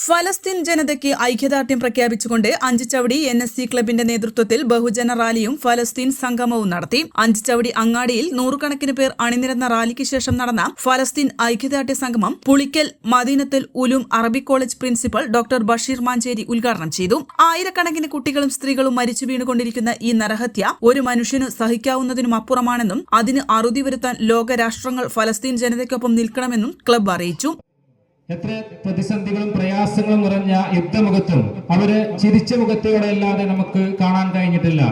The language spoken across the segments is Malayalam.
ഫലസ്തീൻ ജനതയ്ക്ക് ഐക്യദാർഢ്യം പ്രഖ്യാപിച്ചുകൊണ്ട് അഞ്ചുചവടി എൻ എസ് സി ക്ലബിന്റെ നേതൃത്വത്തിൽ ബഹുജന റാലിയും ഫലസ്തീൻ സംഗമവും നടത്തി. അഞ്ചുചവടി അങ്ങാടിയിൽ നൂറുകണക്കിന് പേർ അണിനിരന്ന റാലിക്ക് ശേഷം നടന്ന ഫലസ്തീൻ ഐക്യദാർഢ്യ സംഗമം പുളിക്കൽ മദീനത്തിൽ ഉലും അറബി college principal doctor Basheer Mancheri ഉദ്ഘാടനം ചെയ്തു. ആയിരക്കണക്കിന് കുട്ടികളും സ്ത്രീകളും മരിച്ചു വീണുകൊണ്ടിരിക്കുന്ന ഈ നരഹത്യ ഒരു മനുഷ്യന് സഹിക്കാവുന്നതിനും അപ്പുറമാണെന്നും അതിന് അറുതി വരുത്താൻ ലോകരാഷ്ട്രങ്ങൾ ഫലസ്തീൻ ജനതയ്ക്കൊപ്പം നിൽക്കണമെന്നും ക്ലബ് അറിയിച്ചു. എത്ര പ്രതിസന്ധികളും പ്രയാസങ്ങളും നിറഞ്ഞ യുദ്ധമുഖത്തും അവർ ചിരിച്ച മുഖത്തോടെ അല്ലാതെ നമുക്ക് കാണാൻ കഴിഞ്ഞിട്ടില്ല.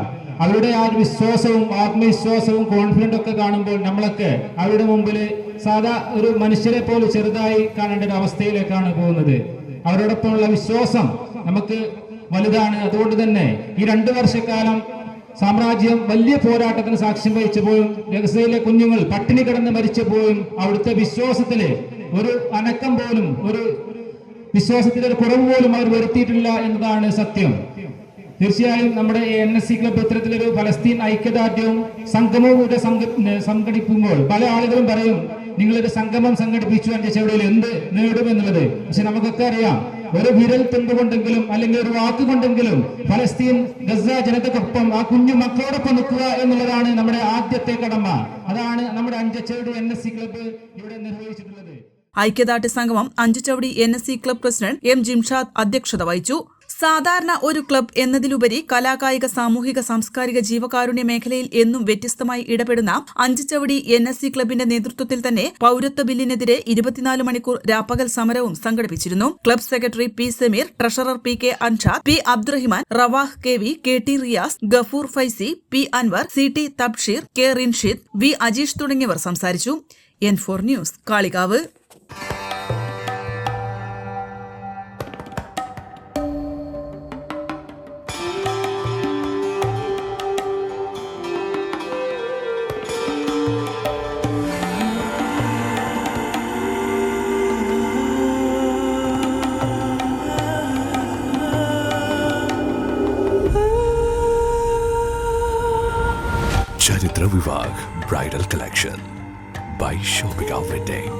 അവരുടെ ആ വിശ്വാസവും ആത്മവിശ്വാസവും കോൺഫിഡന്റ് ഒക്കെ കാണുമ്പോൾ നമ്മളൊക്കെ അവരുടെ മുമ്പിൽ സാധാ ഒരു മനുഷ്യരെ പോലെ ചെറുതായി കാണേണ്ട ഒരു അവസ്ഥയിലേക്കാണ് പോകുന്നത്. അവരോടൊപ്പമുള്ള വിശ്വാസം നമുക്ക് വലുതാണ്. അതുകൊണ്ട് തന്നെ ഈ രണ്ടു വർഷക്കാലം സാമ്രാജ്യം വലിയ പോരാട്ടത്തിന് സാക്ഷ്യം വഹിച്ചപ്പോഴും രഹസ്യയിലെ കുഞ്ഞുങ്ങൾ പട്ടിണി കിടന്ന് മരിച്ചപ്പോഴും അവിടുത്തെ വിശ്വാസത്തിൽ ഒരു അനക്കം പോലും ഒരു വിശ്വാസത്തിന്റെ ഒരു കുറവ് പോലും അവർ വരുത്തിയിട്ടില്ല എന്നതാണ് സത്യം. തീർച്ചയായും നമ്മുടെ എൻ എസ് സി ക്ലബ് ഇത്തരത്തിലൊരു ഫലസ്തീൻ ഐക്യദാർഢ്യവും സംഗമവും കൂടെ സംഘ- സംഘടിപ്പിക്കുമ്പോൾ പല ആളുകളും പറയും നിങ്ങളൊരു സംഗമം സംഘടിപ്പിച്ചു അതിന്റെ ചെവിടയിൽ എന്ത് നേടുമെന്നുള്ളത് പക്ഷെ നമുക്കൊക്കെ അറിയാം ഒരു വിരൽ തുമ്പ് കൊണ്ടെങ്കിലും അല്ലെങ്കിൽ ഒരു വാക്ക് കൊണ്ടെങ്കിലും ഫലസ്തീൻ ഗസ ജനതക്കൊപ്പം ആ കുഞ്ഞു മക്കളോടൊപ്പം നിൽക്കുക എന്നുള്ളതാണ് നമ്മുടെ ആദ്യത്തെ കടമ. അതാണ് നമ്മുടെ Anchachavadi N S C club ഇവിടെ നിർവഹിച്ചിട്ടുള്ളത്. ഐക്യദാർഢ്യ സംഗമം Anchachavadi N S C club president M Jimshad അധ്യക്ഷത വഹിച്ചു. സാധാരണ ഒരു ക്ലബ് എന്നതിലുപരി കലാകായിക സാമൂഹിക സാംസ്കാരിക ജീവകാരുണ്യ മേഖലയിൽ എന്നും വ്യത്യസ്തമായി ഇടപെടുന്ന അഞ്ചുചവടി എൻ എസ് സി ക്ലബിന്റെ നേതൃത്വത്തിൽ തന്നെ പൌരത്വ ബില്ലിനെതിരെ ഇരുപത്തിനാല് മണിക്കൂർ രാപ്പകൽ സമരവും സംഘടിപ്പിച്ചിരുന്നു. Club secretary P Sameer treasurer P K Anshad P Abdurahiman Rawah K V K T Riyas Gafoor Faizi P Anwar C T Tabsheer K Rinshid V Ajeesh തുടങ്ങിയവർ സംസാരിച്ചു. N four news Kalikavu. ചരിത്ര Vivah bridal collection by shopping wedding